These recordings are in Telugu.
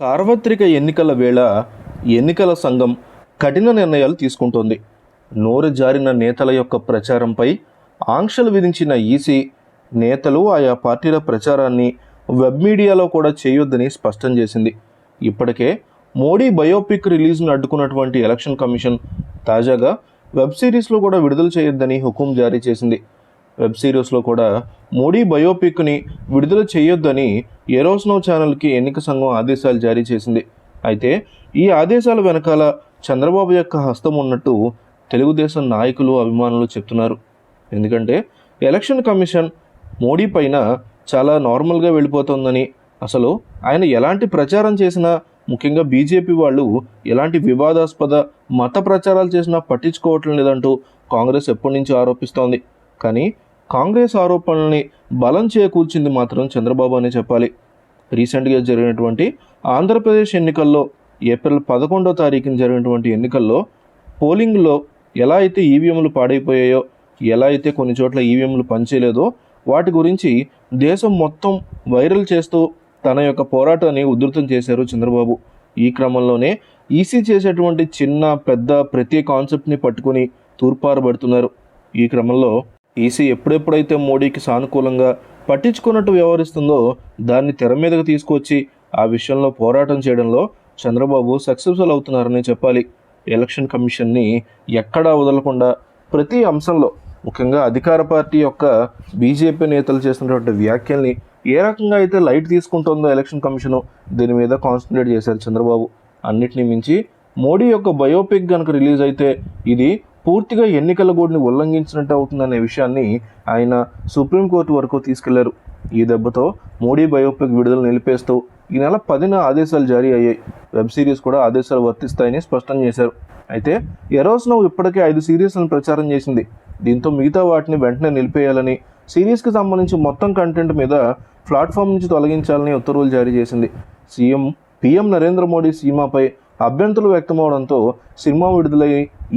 సార్వత్రిక ఎన్నికల వేళ ఎన్నికల సంఘం కఠిన నిర్ణయాలు తీసుకుంటోంది. నోరు జారిన నేతల యొక్క ప్రచారంపై ఆంక్షలు విధించిన ఈసీ నేతలు ఆయా పార్టీల ప్రచారాన్ని వెబ్ మీడియాలో కూడా చేయొద్దని స్పష్టం చేసింది. ఇప్పటికే మోడీ బయోపిక్ రిలీజ్ను అడ్డుకున్నటువంటి ఎలక్షన్ కమిషన్ తాజాగా వెబ్ సిరీస్లో కూడా విడుదల చేయొద్దని హుకుం జారీ చేసింది. వెబ్ సిరీస్లో కూడా మోడీ బయోపిక్ని విడుదల చేయొద్దని ఎరోస్నో ఛానల్కి ఎన్నిక సంఘం ఆదేశాలు జారీ చేసింది. అయితే ఈ ఆదేశాల వెనకాల చంద్రబాబు యొక్క హస్తం ఉన్నట్టు తెలుగుదేశం నాయకులు అభిమానులు చెప్తున్నారు. ఎందుకంటే ఎలక్షన్ కమిషన్ మోడీ పైన చాలా నార్మల్గా వెళ్ళిపోతుందని అసలు ఆయన ఎలాంటి ప్రచారం చేసినా ముఖ్యంగా బీజేపీ వాళ్ళు ఎలాంటి వివాదాస్పద మత ప్రచారాలు చేసినా పట్టించుకోవట్లేదంటూ లేదంటూ కాంగ్రెస్ ఎప్పటి నుంచి ఆరోపిస్తోంది. కానీ కాంగ్రెస్ ఆరోపణల్ని బలం చేకూర్చింది మాత్రం చంద్రబాబు అనే చెప్పాలి. రీసెంట్గా జరిగినటువంటి ఆంధ్రప్రదేశ్ ఎన్నికల్లో ఏప్రిల్ పదకొండో తారీఖున జరిగినటువంటి ఎన్నికల్లో పోలింగ్లో ఎలా అయితే ఈవీఎంలు పాడైపోయాయో ఎలా అయితే కొన్ని చోట్ల ఈవీఎంలు పనిచేయలేదో వాటి గురించి దేశం మొత్తం వైరల్ చేస్తూ తన యొక్క పోరాటాన్ని ఉధృతం చేశారు చంద్రబాబు. ఈ క్రమంలోనే ఈసీ చేసేటువంటి చిన్న పెద్ద ప్రతి కాన్సెప్ట్ని పట్టుకుని తూర్పారబడుతున్నారు. ఈ క్రమంలో ఈసీ ఎప్పుడెప్పుడైతే మోడీకి సానుకూలంగా పట్టించుకున్నట్టు వ్యవహరిస్తుందో దాన్ని తెర మీదకు తీసుకొచ్చి ఆ విషయంలో పోరాటం చేయడంలో చంద్రబాబు సక్సెస్ఫుల్ అవుతున్నారని చెప్పాలి. ఎలక్షన్ కమిషన్ని ఎక్కడా వదలకుండా ప్రతి అంశంలో ముఖ్యంగా అధికార పార్టీ యొక్క బీజేపీ నేతలు చేసినటువంటి వ్యాఖ్యల్ని ఏ రకంగా అయితే లైట్ తీసుకుంటుందో ఎలక్షన్ కమిషను దీని మీద కాన్సన్ట్రేట్ చేశారు చంద్రబాబు. అన్నిటినీ మించి మోడీ యొక్క బయోపిక్ కనుక రిలీజ్ అయితే ఇది పూర్తిగా ఎన్నికల కోడ్ని ఉల్లంఘించినట్టు అవుతుందనే విషయాన్ని ఆయన సుప్రీంకోర్టు వరకు తీసుకెళ్ళారు. ఈ దెబ్బతో మోడీ బయోపిక్ విడుదల నిలిపేస్తూ ఈ నెల పదిన ఆదేశాలు జారీ అయ్యాయి. వెబ్ సిరీస్ కూడా ఆదేశాలు వర్తిస్తాయని స్పష్టం చేశారు. అయితే ఎరోస్నో ఇప్పటికే ఐదు సిరీస్లను ప్రచారం చేసింది. దీంతో మిగతా వాటిని వెంటనే నిలిపేయాలని సిరీస్కి సంబంధించి మొత్తం కంటెంట్ మీద ప్లాట్ఫామ్ నుంచి తొలగించాలని ఉత్తర్వులు జారీ చేసింది. సీఎం పీఎం నరేంద్ర మోడీ సీమాపై అభ్యంతరాలు వ్యక్తమవడంతో సినిమా విడుదలై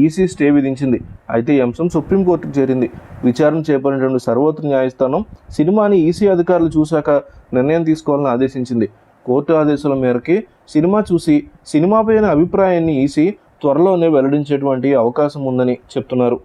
ఈసీ స్టే విధించింది. అయితే ఈ అంశం సుప్రీంకోర్టుకు చేరింది. విచారణ చేపట్టినటువంటి సర్వోత్తర న్యాయస్థానం సినిమాని ఈసీ అధికారులు చూశాక నిర్ణయం తీసుకోవాలని ఆదేశించింది. కోర్టు ఆదేశాల మేరకి సినిమా చూసి సినిమాపైన అభిప్రాయాన్ని ఈసీ త్వరలోనే వెల్లడించేటువంటి అవకాశం ఉందని చెప్తున్నారు.